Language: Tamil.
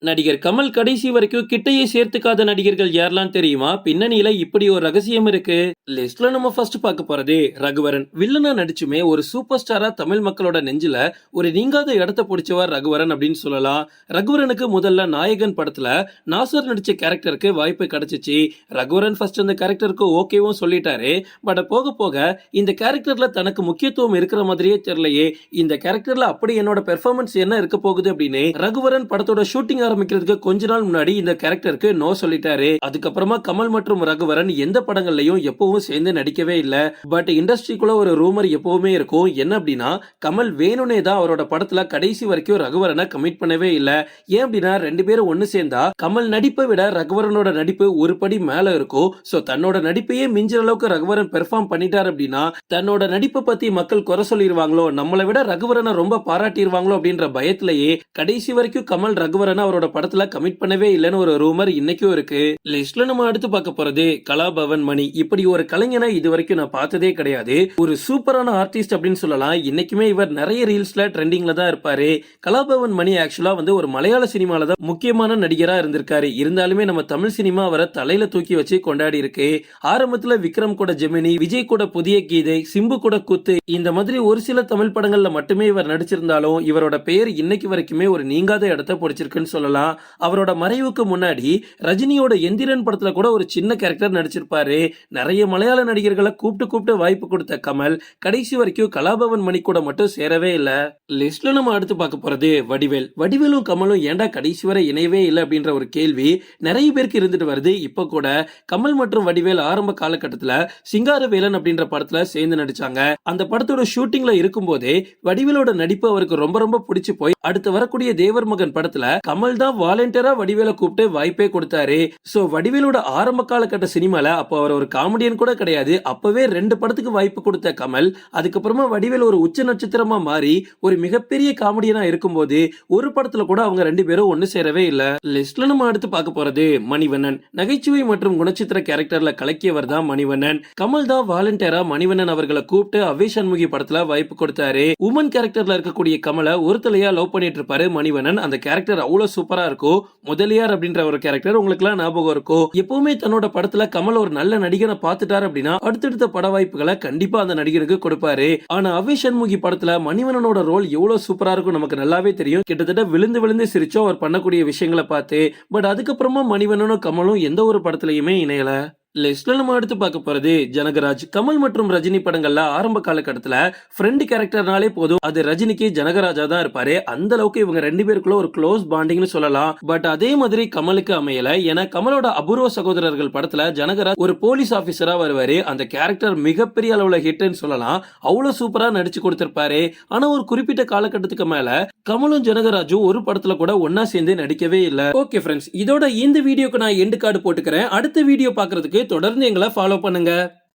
நடிகர் கமல் கடைசி வரைக்கும் கிட்டையே சேர்த்துக்காத நடிகர்கள் யாரெல்லாம் தெரியுமா? பின்னணியில இப்படி ஒரு ரகசியம் இருக்கு. லிஸ்ட்ல நம்ம ஃபர்ஸ்ட் பார்க்க போறது ரகுவரன். வில்லனா நடிச்சுமே ஒரு சூப்பர் ஸ்டாரா தமிழ் மக்களோட நெஞ்சில ஒரு நீங்காத இடத்த பிடிச்சவர் ரகுவரன் அப்படின்னு சொல்லலாம். ரகுவரனுக்கு முதல்ல நாயகன் படத்துல நாசர் நடிச்ச கேரக்டருக்கு வாய்ப்பு கிடைச்சிச்சு. ரகுவரன் ஃபர்ஸ்ட் அந்த கேரக்டருக்கு ஓகேவும் சொல்லிட்டாரு. பட் போக போக இந்த கேரக்டர்ல தனக்கு முக்கியத்துவம் இருக்கிற மாதிரியே தெரியலையே. இந்த கேரக்டர்ல அப்படி என்னோட பெர்ஃபார்மன்ஸ் என்ன இருக்க போகுது அப்படின்னு ரகுவரன் படத்தோட ஷூட்டிங் ஆரம்பிக்கிறதுக்கு கொஞ்ச நாள் முன்னாடி இந்த கேரக்டருக்கு நோ சொல்லிட்டாரு. அதுக்கப்புறமா கமல் மற்றும் ரகுவரன் எந்த படங்கள்லயும் எப்பவும் சேர்ந்து நடிக்கவே இல்ல. பட் இண்டஸ்ட்ரிக்குள்ள ஒரு ரூமர் எப்பவுமே இருக்கும். என்ன அப்படின்னா கமல் வேணும்னே தான் அவரோட படத்துல கடைசி வரைக்கும் ரகுவரனை கமிட் பண்ணவே இல்ல. ஏன் அப்படின்னா ரெண்டு பேரும் ஒன்னு சேர்ந்தா கமல் நடிப்பை விட ரகுவரனோட நடிப்பு ஒரு படி மேல இருக்கும். சோ தன்னோட நடிப்பையே மிஞ்சிற அளவுக்கு ரகுவரன் பெர்ஃபார்ம் பண்ணிட்டார் அப்படின்னா தன்னோட நடிப்பை பத்தி மக்கள் குறை சொல்லிடுவாங்களோ நம்மளை விட ரகுவரனை ரொம்ப பாராட்டிடுவாங்களோ அப்படின்ற பயத்திலேயே கடைசி வரைக்கும் கமல் ரகுவரனை அவரோட படத்துல கமிட் பண்ணவே இல்லைன்னு ஒரு ரூமர் இன்னைக்கும் இருக்கு. லிஸ்ட்ல நம்ம அடுத்து பார்க்க போறது கலாபவன் மணி. இப்படி ஒரு கலைஞனை இது வரைக்கும் நான் பார்த்ததே கிடையாது. ஒரு சூப்பரான ஆர்டிஸ்ட் அப்படின்னு சொல்லலாம். இன்னைக்குமே இவர் நிறைய ரீல்ஸ்ல ட்ரெண்டிங்ல தான் இருப்பாரு. கலாபவன் மணி ஆக்சுவலா வந்து ஒரு மலையாள சினிமால தான் முக்கியமான நடிகரா இருந்திருக்காரு. இருந்தாலுமே நம்ம தமிழ் சினிமா அவரை தலையில தூக்கி வச்சு கொண்டாடி இருக்கு. ஆரம்பத்துல விக்ரம் கூட ஜெமினி விஜய் கூட புதிய கீதை சிம்பு கூட குத்து இந்த மாதிரி ஒரு சில தமிழ் படங்கள்ல மட்டுமே இவர் நடிச்சிருந்தாலும் இவரோட பெயர் இன்னைக்கு வரைக்குமே ஒரு நீங்காத இடத்த பிடிச்சிருக்குன்னு சொல்லலாம். அவரோட மறைவுக்கு முன்னாடி ரஜினியோட எந்திரன் படத்துல கூட ஒரு சின்ன கேரக்டர் நடிச்சிருப்பாரு. நிறைய மலையாள நடிகர்களை கூப்பிட்டு கூப்பிட்டு வாய்ப்பு கொடுத்த கமல் கடைசி வரைக்கும் கலாபவன் மணி கூட மட்டும் சேரவே இல்லை. லிஸ்ட்ல நம்ம அடுத்து பார்க்க போறது வடிவேல். வடிவேலும் கமலும் ஏன்டா கடைசி வரை இணையவே இல்லை அப்படின்ற ஒரு கேள்வி நிறைய பேருக்கு இருந்துட்டு வருது. இப்ப கூட கமல் மற்றும் வடிவேல் ஆரம்ப காலகட்டத்துல சிங்காரவேலன் அப்படின்ற படத்துல சேர்ந்து நடிச்சாங்க. அந்த படத்தோட ஷூட்டிங்ல இருக்கும் போதே வடிவேலோட நடிப்பு அவருக்கு ரொம்ப ரொம்ப பிடிச்சு போய் அடுத்து வரக்கூடிய தேவர் மகன் படத்துல கமல் தான் வாலண்டியரா வடிவேல கூப்பிட்டு வாய்ப்பே கொடுத்தாரு. சோ வடிவேலோட ஆரம்ப காலகட்ட சினிமால அப்போ அவர் ஒரு காமெடியன் கூட கிடையாது. அப்பவே ரெண்டு படத்துக்கு வாய்ப்பு கொடுத்த கமல். அதுக்கப்புறமா வடிவேல் ஒரு உச்ச நட்சத்திரமா மாறி ஒரு மிகப்பெரிய காமெடியனா இருக்கும்போது ஒரு படத்துல கூட அவங்க ரெண்டு பேரும் ஒன்னு சேரவே இல்ல. லிஸ்ட்ல நம்ம அடுத்து பார்க்க போறது மணிவண்ணன். நகைச்சுவை மற்றும் குணச்சித்திர கேரக்டர்ல கலக்கியவர் தான் மணிவண்ணன். கமல் தான் வாலண்டியரா மணிவண்ணன் அவர்களை கூப்பிட்டு அவே சண்முகி படத்துல வாய்ப்பு கொடுத்தாரு. உமன் கேரக்டர்ல இருக்கக்கூடிய கமலை ஒரு தலையா லவ் பண்ணிட்டு இருப்பாரு மணிவண்ணன். அந்த கேரக்டர் அவ்வளவு சூப்பர் சூப்பரா இருக்கும் முதலியார் அப்படின்ற ஒரு கேரக்டர் உங்களுக்கு எல்லாம் ஞாபகம் இருக்கும் எப்பவுமே தன்னோட படத்துல கமல் ஒரு நல்ல நடிகனை பார்த்துட்டாரு அப்படின்னா அடுத்தடுத்த பட வாய்ப்புகளை கண்டிப்பா அந்த நடிகருக்கு கொடுப்பாரு. ஆனா அவ்வை சண்முகி படத்துல மணிவண்ணனோட ரோல் எவ்வளவு சூப்பரா இருக்கும் நமக்கு நல்லாவே தெரியும். கிட்டத்தட்ட விழுந்து விழுந்து சிரிச்சோ அவர் பண்ணக்கூடிய விஷயங்களை பார்த்து பட் அதுக்கப்புறமா மணிவண்ணனும் கமலும் எந்த ஒரு படத்துலயுமே இணையல. லிஸ்ட்ல நம்ம எடுத்து பார்க்க போறது ஜனகராஜ். கமல் மற்றும் ரஜினி படங்கள்ல ஆரம்ப காலகட்டத்துல ஃப்ரெண்ட் கேரக்டர்னாலே போதும். அது ரஜினிக்கு ஜனகராஜா தான் இருப்பாரு. அந்த அளவுக்கு இவங்க ரெண்டு பேருக்குள்ள ஒரு க்ளோஸ் பாண்டிங்னு சொல்லலாம். பட் அதே மாதிரி கமலுக்கு அமையல. ஏன்னா கமலோட அபூர்வ சகோதரர்கள் படத்துல ஜனகராஜ் ஒரு போலீஸ் ஆபீசரா வருவாரு. அந்த கேரக்டர் மிகப்பெரிய அளவுல ஹிட்னு சொல்லலாம். அவ்வளவு சூப்பரா நடிச்சு கொடுத்திருப்பாரு. ஆனா ஒரு குறிப்பிட்ட காலகட்டத்துக்கு மேல கமலும் ஜனகராஜும் ஒரு படத்துல கூட ஒன்னா சேர்ந்து நடிக்கவே இல்ல. ஓகே ஃப்ரெண்ட்ஸ் இதோட இந்த வீடியோக்கு நான் எண்டு கார்டு போட்டுக்கிறேன். அடுத்த வீடியோ பாக்குறதுக்கு தொடர்ந்து எங்களை ஃபாலோ பண்ணுங்கள்